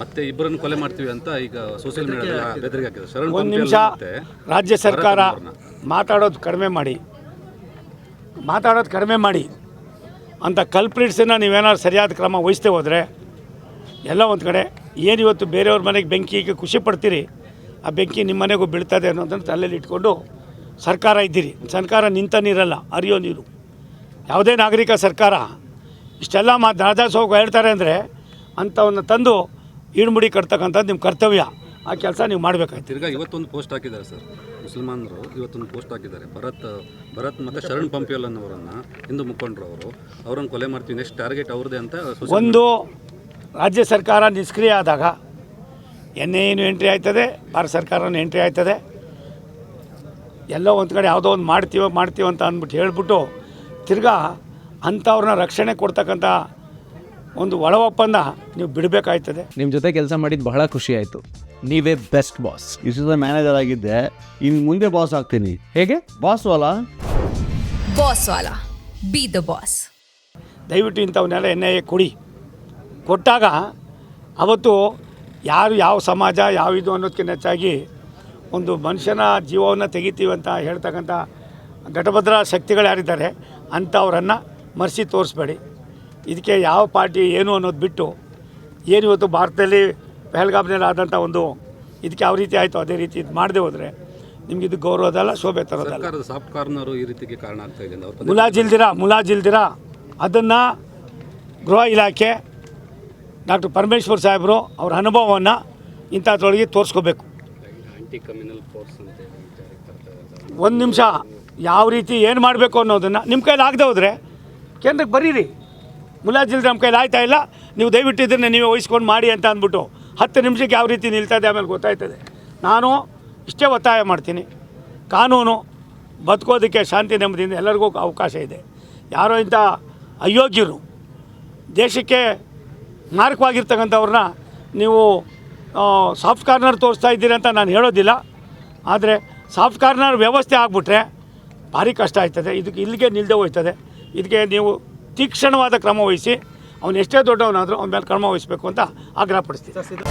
ಮತ್ತೆ ಇಬ್ಬರನ್ನು ಕೊಲೆ ಮಾಡ್ತೀವಿ ಅಂತ ಈಗ ಸೋಷಿಯಲ್ ಮೀಡಿಯಾ ಬೆದರಿಕೆ ಹಾಕಿದ್ರು ಶರಣ್ ಒಂದು ನಿಮಿಷ ರಾಜ್ಯ ಸರ್ಕಾರ ಮಾತಾಡೋದು ಕಡಿಮೆ ಮಾಡಿ. ಮಾತಾಡೋದು ಕಡಿಮೆ ಮಾಡಿ. ಅಂತ ಕಲ್ಪ್ರಿಟ್ಸನ್ನು ನೀವೇನಾದ್ರು ಸರಿಯಾದ ಕ್ರಮ ವಹಿಸ್ತೇ ಹೋದರೆ ಎಲ್ಲ ಒಂದು ಕಡೆ ಏನು ಇವತ್ತು ಬೇರೆಯವ್ರ ಮನೆಗೆ ಬೆಂಕಿಗೆ ಖುಷಿ ಪಡ್ತೀರಿ? ಆ ಬೆಂಕಿ ನಿಮ್ಮ ಮನೆಗೂ ಬೀಳ್ತದೆ ಅನ್ನೋದನ್ನು ತಲೆಯಲ್ಲಿ ಇಟ್ಕೊಂಡು ಸರ್ಕಾರ ಇದ್ದೀರಿ. ಸರ್ಕಾರ ನಿಂತ ನೀರಲ್ಲ ಅರಿಯೋ ನೀರು. ಯಾವುದೇ ನಾಗರಿಕ ಸರ್ಕಾರ ಇಷ್ಟೆಲ್ಲ ಮಾ ರಾಜಾಸೋಗ ಹೇಳ್ತಾರೆ ಅಂದರೆ ಅಂಥವನ್ನ ತಂದು ಈಡುಮುಡಿ ಕಟ್ತಕ್ಕಂಥದ್ದು ನಿಮ್ಮ ಕರ್ತವ್ಯ. ಆ ಕೆಲಸ ನೀವು ಮಾಡಬೇಕಾಯ್ತು. ತಿರ್ಗಾ ಇವತ್ತೊಂದು ಪೋಸ್ಟ್ ಹಾಕಿದ್ದಾರೆ ಸರ್. ಮುಸಲ್ಮಾನರು ಇವತ್ತೊಂದು ಪೋಸ್ಟ್ ಹಾಕಿದ್ದಾರೆ. ಭರತ್ ಭರತ್ ಮತ್ತು ಶರಣ್ ಪಂಪಿಯಲ್ ಅನ್ನೋರನ್ನು ಹಿಂದೂ ಮುಖಂಡರು ಅವರು ಅವ್ರನ್ನ ಕೊಲೆ ಮಾಡ್ತೀವಿ ನೆಕ್ಸ್ಟ್ ಟಾರ್ಗೆಟ್ ಅವ್ರದ್ದೇ ಅಂತ social ಒಂದು ರಾಜ್ಯ ಸರ್ಕಾರ ನಿಷ್ಕ್ರಿಯ ಆದಾಗ ಎನ್ ಏನು ಎಂಟ್ರಿ ಆಯ್ತದೆ ಭಾರತ ಸರ್ಕಾರನ ಎಂಟ್ರಿ ಆಯ್ತದೆ. ಎಲ್ಲೋ ಒಂದು ಕಡೆ ಯಾವುದೋ ಒಂದು ಮಾಡ್ತೀವೋ ಮಾಡ್ತೀವೋ ಅಂತ ಅಂದ್ಬಿಟ್ಟು ಹೇಳ್ಬಿಟ್ಟು ತಿರ್ಗಾ ಅಂಥವ್ರನ್ನ ರಕ್ಷಣೆ ಕೊಡ್ತಕ್ಕಂಥ ಒಂದು ಒಳ ಒಪ್ಪಂದ ನೀವು ಬಿಡಬೇಕಾಯ್ತದೆ. ನಿಮ್ಮ ಜೊತೆ ಕೆಲಸ ಮಾಡಿದ್ದು ಬಹಳ ಖುಷಿ ಆಯಿತು. ನೀವೇ ಬೆಸ್ಟ್ ಬಾಸ್ ಇಷ್ಟು ಮ್ಯಾನೇಜರ್ ಆಗಿದ್ದೆ. ಇನ್ನು ಮುಂದೆ ಬಾಸ್ ಆಗ್ತೀನಿ. ಹೇಗೆ? ಬಾಸ್ ಅಲ್ಲ ಬಾಸ್ ವಾಲಾ. ಬಿ ದ ಬಾಸ್ ದಯವಿಟ್ಟು ಇಂಥವನ್ನೆಲ್ಲ ಎನ್ ಐ ಎ ಕೊಡಿ. ಕೊಟ್ಟಾಗ ಅವತ್ತು ಯಾರು ಯಾವ ಸಮಾಜ ಯಾವ ಇದು ಅನ್ನೋದಕ್ಕಿಂತ ಹೆಚ್ಚಾಗಿ ಒಂದು ಮನುಷ್ಯನ ಜೀವವನ್ನು ತೆಗಿತೀವಿ ಅಂತ ಹೇಳ್ತಕ್ಕಂಥ ಘಟಭದ್ರ ಶಕ್ತಿಗಳು ಯಾರಿದ್ದಾರೆ ಅಂಥವ್ರನ್ನು ಮರೆಸಿ ತೋರಿಸ್ಬೇಡಿ. ಇದಕ್ಕೆ ಯಾವ ಪಾರ್ಟಿ ಏನು ಅನ್ನೋದು ಬಿಟ್ಟು ಏನು ಇವತ್ತು ಭಾರತದಲ್ಲಿ ಪೆಹಲ್ಗಾಮ್ನಲ್ಲಿ ಆದಂಥ ಒಂದು ಇದಕ್ಕೆ ಯಾವ ರೀತಿ ಆಯಿತು ಅದೇ ರೀತಿ ಇದು ಮಾಡದೆ ಹೋದರೆ ನಿಮ್ಗೆ ಇದು ಗೌರವದಲ್ಲ ಶೋಭೆ ತರೋದಲ್ಲ. ಸರ್ಕಾರದ ಸಾಫ್ಟ್ ಕಾರ್ನರು ಈ ರೀತಿಗೆ ಕಾರಣ ಆಗ್ತಾ ಇದೆ ಮುಲಾಜಿಲ್ದಿರ ಮುಲಾಜಿಲ್ದಿರ ಅದನ್ನು ಗೃಹ ಇಲಾಖೆ ಡಾಕ್ಟರ್ ಪರಮೇಶ್ವರ್ ಸಾಹೇಬರು ಅವ್ರ ಅನುಭವವನ್ನು ಇಂಥದ್ರೊಳಗೆ ತೋರಿಸ್ಕೋಬೇಕು. ಒಂದು ನಿಮಿಷ ಯಾವ ರೀತಿ ಏನು ಮಾಡಬೇಕು ಅನ್ನೋದನ್ನು ನಿಮ್ಮ ಕೈಲಿ ಆಗದೆ ಹೋದರೆ ಕೇಂದ್ರಕ್ಕೆ ಬರೀರಿ. ಮುಲಾಜಿಲ್ದಿರ ನಮ್ಮ ಕೈಲಿ ಆಯ್ತಾ ಇಲ್ಲ? ನೀವು ದಯವಿಟ್ಟು ಇದನ್ನು ನೀವೇ ವಹಿಸ್ಕೊಂಡು ಮಾಡಿ ಅಂತ ಅಂದ್ಬಿಟ್ಟು ಹತ್ತು ನಿಮಿಷಕ್ಕೆ ಯಾವ ರೀತಿ ನಿಲ್ತದೆ ಆಮೇಲೆ ಗೊತ್ತಾಯ್ತದೆ. ನಾನು ಇಷ್ಟೇ ಒತ್ತಾಯ ಮಾಡ್ತೀನಿ. ಕಾನೂನು ಬದುಕೋದಕ್ಕೆ ಶಾಂತಿ ನೆಮ್ಮದಿಯಿಂದ ಎಲ್ಲರಿಗೂ ಅವಕಾಶ ಇದೆ. ಯಾರೋ ಇಂಥ ಅಯೋಗ್ಯರು ದೇಶಕ್ಕೆ ಮಾರಕವಾಗಿರ್ತಕ್ಕಂಥವ್ರನ್ನ ನೀವು ಸಾಫ್ಟ್ ಕಾರ್ನರ್ ತೋರಿಸ್ತಾ ಇದ್ದೀರಿ ಅಂತ ನಾನು ಹೇಳೋದಿಲ್ಲ. ಆದರೆ ಸಾಫ್ಟ್ ಕಾರ್ನರ್ ವ್ಯವಸ್ಥೆ ಆಗಿಬಿಟ್ರೆ ಭಾರಿ ಕಷ್ಟ ಆಯ್ತದೆ. ಇದಕ್ಕೆ ಇಲ್ಲಿಗೆ ನಿಲ್ಲದೆ ಹೋಯ್ತದೆ. ಇದಕ್ಕೆ ನೀವು ತೀಕ್ಷ್ಣವಾದ ಕ್ರಮ ವಹಿಸಿ ಅವನು ಎಷ್ಟೇ ದೊಡ್ಡವನಾದರೂ ಅವನ ಮೇಲೆ ಕ್ರಮ ವಹಿಸಬೇಕು ಅಂತ ಆಗ್ರಹಪಡಿಸ್ತೀನಿ.